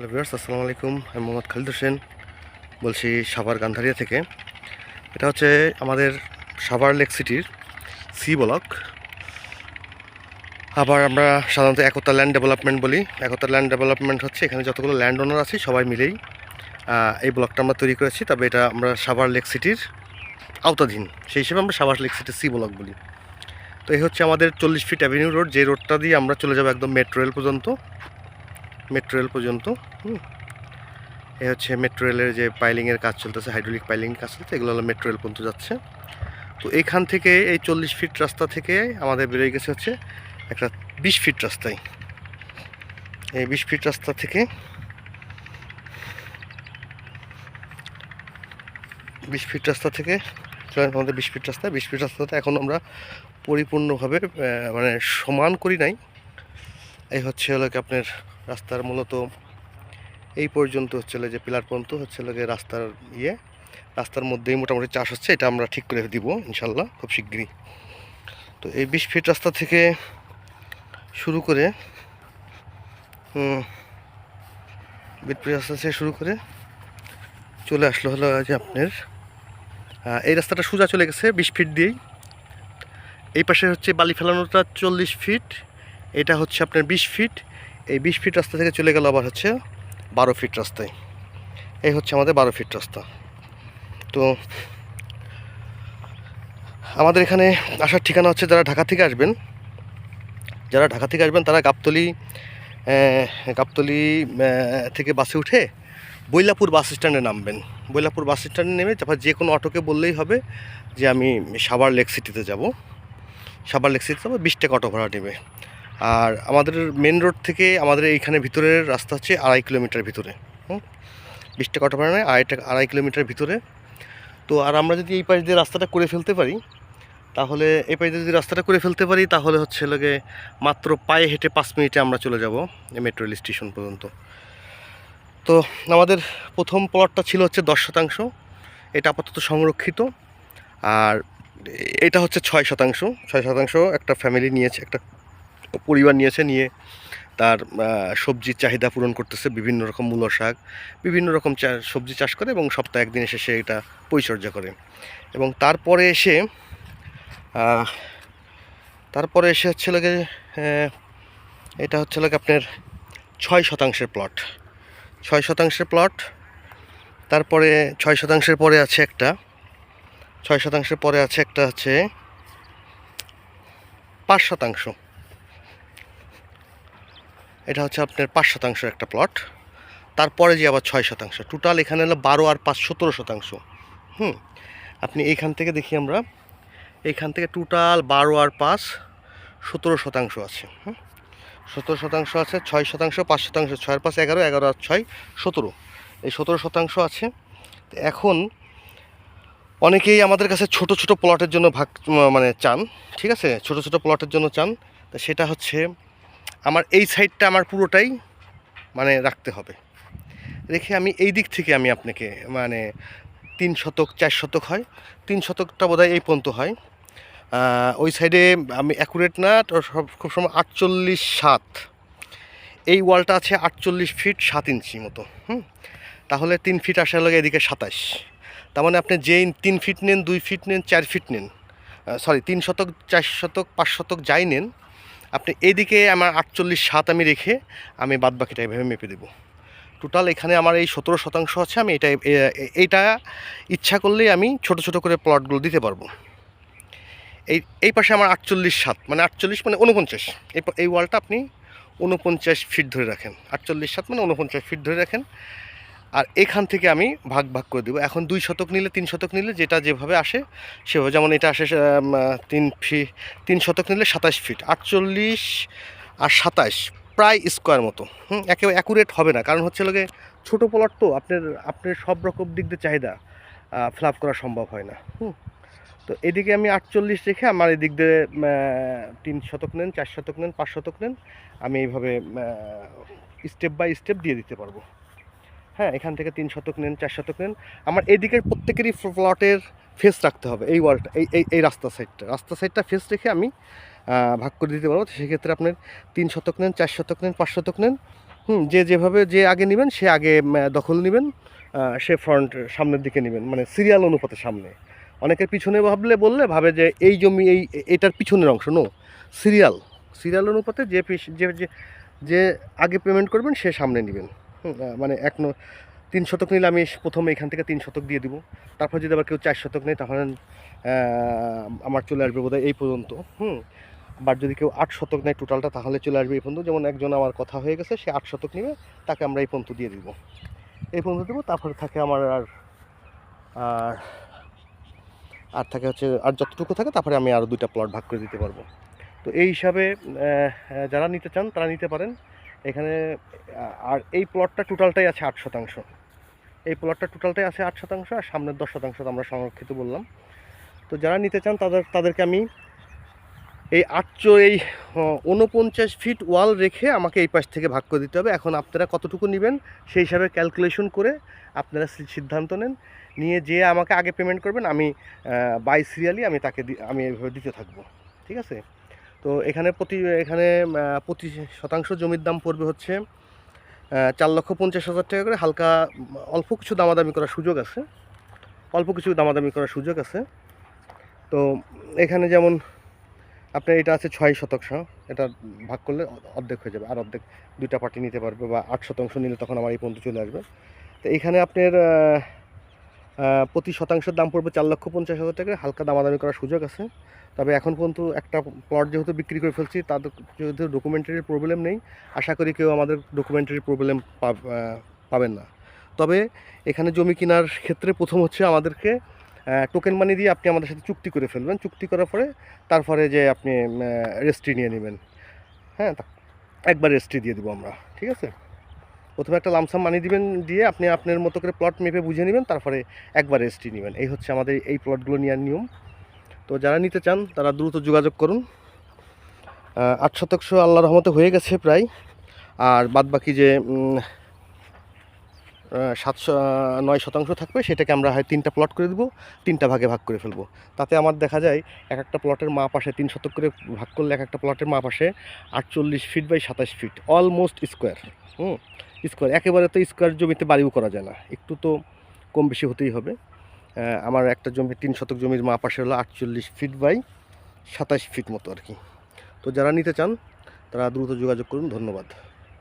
Hello viewers, আসসালামু আলাইকুম। আমি মোহাম্মদ খালিদ হোসেন, বলছি সাভার গান্ধারিয়া থেকে। এটা হচ্ছে আমাদের সাভার লেক সিটির সি ব্লক। আবার আমরা সাধারণত একতা ল্যান্ড ডেভেলপমেন্ট বলি। একতা ল্যান্ড ডেভেলপমেন্ট হচ্ছে এখানে যতগুলো ল্যান্ড ওনার আছে, সবাই মিলেই এই ব্লকটা আমরা তৈরি করেছি। তবে এটা আমরা সাভার লেক সিটির আওতাধীন। সেই হিসেবে আমরা সাভার লেক সিটির সি ব্লক বলি। তো এই হচ্ছে আমাদের চল্লিশ ফিট অ্যাভিনিউ রোড। যে রোডটা দিয়ে আমরা চলে যাব একদম মেট্রো রেল পর্যন্ত। মেট্রো রেল পর্যন্ত এ হচ্ছে মেট্রো রেলের যে পাইলিংয়ের কাজ চলতেছে হাইড্রোলিক পাইলিং কাজ চলছে এগুলো হলো মেট্রো রেল পর্যন্ত যাচ্ছে। তো এইখান থেকে এই চল্লিশ ফিট রাস্তা থেকে আমাদের বেরোয় গেছে হচ্ছে একটা বিশ ফিট রাস্তায়। এই বিশ ফিট রাস্তা থেকে বিশ ফিট রাস্তা থেকে আমাদের বিশ ফিট রাস্তা। বিশ ফিট রাস্তাতে এখন আমরা পরিপূর্ণভাবে মানে সমান করি নাই। এই হচ্ছে হলো কি আপনার রাস্তার মূলত এই পর্যন্ত হচ্ছে যে পিলার পর্যন্ত হচ্ছে হলো গিয়ে রাস্তার ইয়ে। রাস্তার মধ্যেই মোটামুটি চাষ হচ্ছে, এটা আমরা ঠিক করে দিব ইনশাল্লাহ খুব শিগগিরই তো এই বিশ ফিট রাস্তা থেকে শুরু করে ফিট রাস্তা থেকে শুরু করে চলে আসলো হলো যে আপনার এই রাস্তাটা সোজা চলে গেছে বিশ ফিট দিয়েই। এই পাশে হচ্ছে বালি ফেলানোটা চল্লিশ ফিট, এটা হচ্ছে আপনার বিশ ফিট। এই বিশ ফিট রাস্তা থেকে চলে গেল আবার হচ্ছে বারো ফিট রাস্তায়। এই হচ্ছে আমাদের বারো ফিট রাস্তা। তো আমাদের এখানে আসার ঠিকানা হচ্ছে যারা ঢাকা থেকে আসবেন, যারা ঢাকা থেকে আসবেন তারা গাবতলি গাবতলি থেকে বাসে উঠে বৈলাপুর বাস স্ট্যান্ডে নামবেন। বৈলাপুর বাস স্ট্যান্ডে নেমে তারপর যে কোনো অটোকে বললেই হবে যে আমি সাবার লেক সিটিতে যাব। সাভার লেক সিটিতে যাব, বিশ টাকা অটো ভাড়া নেবে। আর আমাদের মেন রোড থেকে আমাদের এইখানে ভিতরের রাস্তা হচ্ছে আড়াই কিলোমিটার ভিতরে, হুম? বিশ টাকা অটো ভাড়া আড়াই টাকা আড়াই কিলোমিটার ভিতরে। তো আর আমরা যদি এই পাশ দিয়ে রাস্তাটা করে ফেলতে পারি, তাহলে এই পাশ দিয়ে যদি রাস্তাটা করে ফেলতে পারি, তাহলে হচ্ছে লোকে মাত্র পায়ে হেঁটে পাঁচ মিনিটে আমরা চলে যাব মেট্রো রেল স্টেশন পর্যন্ত। তো আমাদের প্রথম প্লটটা ছিল হচ্ছে দশ শতাংশ, এটা আপাতত সংরক্ষিত। আর এটা হচ্ছে ছয় শতাংশ ছয় শতাংশ একটা ফ্যামিলি নিয়েছে, একটা পরিবার নিয়েছে, নিয়ে তার সবজির চাহিদা পূরণ করতেছে, বিভিন্ন রকম মূলো শাক, বিভিন্ন রকম সবজি চাষ করে এবং সপ্তাহে একদিন এসে সে এটা পরিচর্যা করে। এবং তারপরে এসে তারপরে এসে হচ্ছে লাগে এটা হচ্ছে লাগে আপনার ছয় শতাংশের প্লট। ছয় শতাংশের প্লট, তারপরে ছয় শতাংশের পরে আছে একটা, ছয় শতাংশের পরে আছে একটা হচ্ছে পাঁচ শতাংশ। এটা হচ্ছে আপনার পাঁচ শতাংশ একটা প্লট তারপরে যে আবার ছয় শতাংশ। টোটাল এখানে হলো বারো আর পাঁচ সতেরো শতাংশ। হুম? আপনি এইখান থেকে দেখি আমরা। এইখান থেকে টোটাল বারো আর পাঁচ সতেরো শতাংশ আছে। হুম? সতেরো শতাংশ আছে, ছয় শতাংশ, পাঁচ শতাংশ, ছয় আর পাঁচ এগারো এগারো আর ছয় সতেরো। এই সতেরো শতাংশ আছে। এখন অনেকেই আমাদের কাছে ছোট ছোট প্লটের জন্য ভাগ মানে চান। ঠিক আছে? ছোট ছোট প্লটের জন্য চান। তো সেটা হচ্ছে আমার এই সাইডটা আমার পুরোটাই মানে রাখতে হবে। রেখে আমি এই দিক থেকে আমি আপনাকে মানে তিন শতক, চার শতক হয়। তিন শতকটা বোধহয় এই পর্যন্ত হয়। ওই সাইডে আমি অ্যাকুরেট না, তো সব, খুব সময় আটচল্লিশ সাত। এই ওয়ালটা আছে আটচল্লিশ ফিট সাত ইঞ্চি মতো, হুম? তাহলে তিন ফিট আসার লগে এদিকে সাতাশ। তার মানে আপনি যেই তিন ফিট নেন, দুই ফিট নেন, চার ফিট নেন। সরি তিন শতক, চার শতক, পাঁচ শতক যাই নেন আপনি এইদিকে আমার আটচল্লিশ সাত আমি রেখে আমি বাদ বাকিটা এভাবে মেপে দেবো। টোটাল এখানে আমার এই সতেরো শতাংশ আছে, আমি এটা এইটা ইচ্ছা করলেই আমি ছোট ছোট করে প্লটগুলো দিতে পারব। এই এই পাশে আমার আটচল্লিশ সাত মানে আটচল্লিশ মানে উনপঞ্চাশ এই এই ওয়ালটা আপনি উনপঞ্চাশ ফিট ধরে রাখেন। আটচল্লিশ সাত মানে উনপঞ্চাশ ফিট ধরে রাখেন। আর এখান থেকে আমি ভাগ ভাগ করে দেবো। এখন দুই শতক নিলে তিন শতক নিলে যেটা যেভাবে আসে সেভাবে, যেমন এটা আসে তিন ফি, তিন শতক নিলে সাতাশ ফিট, আটচল্লিশ আর সাতাশ, প্রায় স্কোয়ার মতো। হুম, একেবারে অ্যাকুরেট হবে না। কারণ হচ্ছে লোকে ছোটো প্লট তো আপনার আপনার সব রকম দিক দিয়ে চাহিদা ফিল করা সম্ভব হয় না। হুম, তো এদিকে আমি আটচল্লিশ রেখে আমার এদিক দিয়ে তিন শতক নেন, চার শতক নেন, পাঁচ শতক নেন, আমি এইভাবে স্টেপ বাই স্টেপ দিয়ে দিতে পারব। হ্যাঁ এখান থেকে তিন শতক নেন, চার শতক নেন। আমার এদিকের প্রত্যেকেরই প্লটের ফেস রাখতে হবে, এই ওয়ালটা এই এই এই রাস্তা সাইডটা রাস্তা সাইডটা ফেস রেখে আমি ভাগ করে দিতে পারব। সেক্ষেত্রে আপনার তিন শতক নেন, চার শতক নেন, পাঁচ শতক নেন। হুম, যে যেভাবে, যে আগে নেবেন, সে আগে দখল নেবেন। সে ফ্রন্ট সামনের দিকে নেবেন মানে সিরিয়াল অনুপাতে সামনে। অনেকের পিছনে ভাবলে, বললে, ভাবে যে এই জমি, এই, এটার পিছনের অংশ। নো সিরিয়াল সিরিয়াল অনুপাতে যে যে, যে- আগে পেমেন্ট করবেন, সে সামনে নেবেন। মানে এক তিন শতক নিলে আমি প্রথমে এখান থেকে তিন শতক দিয়ে দিব। তারপর যদি আবার কেউ চার শতক নেয়, তাহলে আমার চলে আসবে বোধহয় এই পর্যন্ত, হুম? বাট যদি কেউ আট শতক নেয় টোটালটা তাহলে চলে আসবে এই পর্যন্ত। যেমন একজন আমার কথা হয়ে গেছে, সে আট শতক নেবে, তাকে আমরা এই পর্যন্ত দিয়ে দিব। এই পর্যন্ত দেবো, তারপরে থাকে আমার আর আর আর থাকে হচ্ছে, আর যতটুকু থাকে, তারপরে আমি আরও দুইটা প্লট ভাগ করে দিতে পারব। তো এই হিসাবে যারা নিতে চান, তারা নিতে পারেন। এখানে আর এই প্লটটা টোটালটাই আছে আট শতাংশ। এই প্লটটা টোটালটাই আছে আট শতাংশ আর সামনের দশ শতাংশ আমরা সংরক্ষিত বললাম। তো যারা নিতে চান তাদের, তাদেরকে আমি এই আটচো, এই উনপঞ্চাশ ফিট ওয়াল রেখে আমাকে এই পাশ থেকে ভাগ করে দিতে হবে। এখন আপনারা কতটুকু নেবেন সেই হিসাবে ক্যালকুলেশন করে আপনারা সিদ্ধান্ত নেন। নিয়ে যে আমাকে আগে পেমেন্ট করবেন, আমি বাই সিরিয়ালি আমি তাকে আমি এইভাবে দিতে থাকব। ঠিক আছে? তো এখানে প্রতি এখানে প্রতি শতাংশ জমির দাম পড়বে হচ্ছে চার লক্ষ পঞ্চাশ হাজার টাকা করে। হালকা অল্প কিছু দামাদামি করার সুযোগ আছে। অল্প কিছু দামাদামি করার সুযোগ আছে। তো এখানে যেমন আপনার এটা আছে ছয় শতাংশ, এটা ভাগ করলে অর্ধেক হয়ে যাবে। আর অর্ধেক দুইটা পার্টি নিতে পারবে বা আট শতাংশ নিলে তখন আমার এই পর্যন্ত চলে আসবে। তো এখানে আপনার প্রতি শতাংশের দাম পড়বে চার লক্ষ পঞ্চাশ হাজার টাকা। হালকা দামাদামি করার সুযোগ আছে। তবে এখন পর্যন্ত একটা প্লট যেহেতু বিক্রি করে ফেলছি তাদের যেহেতু ডকুমেন্টারি প্রবলেম নেই, আশা করি কেউ আমাদের ডকুমেন্টারির প্রবলেম পাবেন না। তবে এখানে জমি কেনার ক্ষেত্রে প্রথম হচ্ছে আমাদেরকে টোকেন মানি দিয়ে আপনি আমাদের সাথে চুক্তি করে ফেলবেন। চুক্তি করার পরে তারপরে যে আপনি রেজিস্ট্রি নিয়ে নেবেন। হ্যাঁ একবার রেজিস্ট্রি দিয়ে দেবো আমরা, ঠিক আছে? প্রথমে একটা লামসাম মানি দিবেন, দিয়ে আপনি আপনার মতো করে প্লট মেপে বুঝে নেবেন, তারপরে একবার রেজিস্ট্রি নেবেন। এই হচ্ছে আমাদের এই প্লটগুলো নেওয়ার নিয়ম। তো যারা নিতে চান, তারা দ্রুত যোগাযোগ করুন। আট শতাংশ আল্লাহ রহমতে হয়ে গেছে প্রায়। আর বাদবাকি যে সাতশো নয় শতাংশ থাকবে, সেটাকে আমরা হয় তিনটা প্লট করে দেবো, তিনটা ভাগে ভাগ করে ফেলব। তাতে আমার দেখা যায়, এক একটা প্লটের মাপ আসে তিন শতক করে ভাগ করলে এক একটা প্লটের মাপ আসে আটচল্লিশ ফিট বাই সাতাশ ফিট অলমোস্ট স্কোয়ার হুম স্কোয়ার একেবারে তো স্কোয়ার জমিতে বাড়িও করা যায় না, একটু তো কম বেশি হতেই হবে। আমার একটা জমি তিন শতক জমির মাপ আসে হলো আটচল্লিশ ফিট বাই সাতাশ ফিট মতো আর কি। তো যারা নিতে চান, তারা দ্রুত যোগাযোগ করুন, ধন্যবাদ।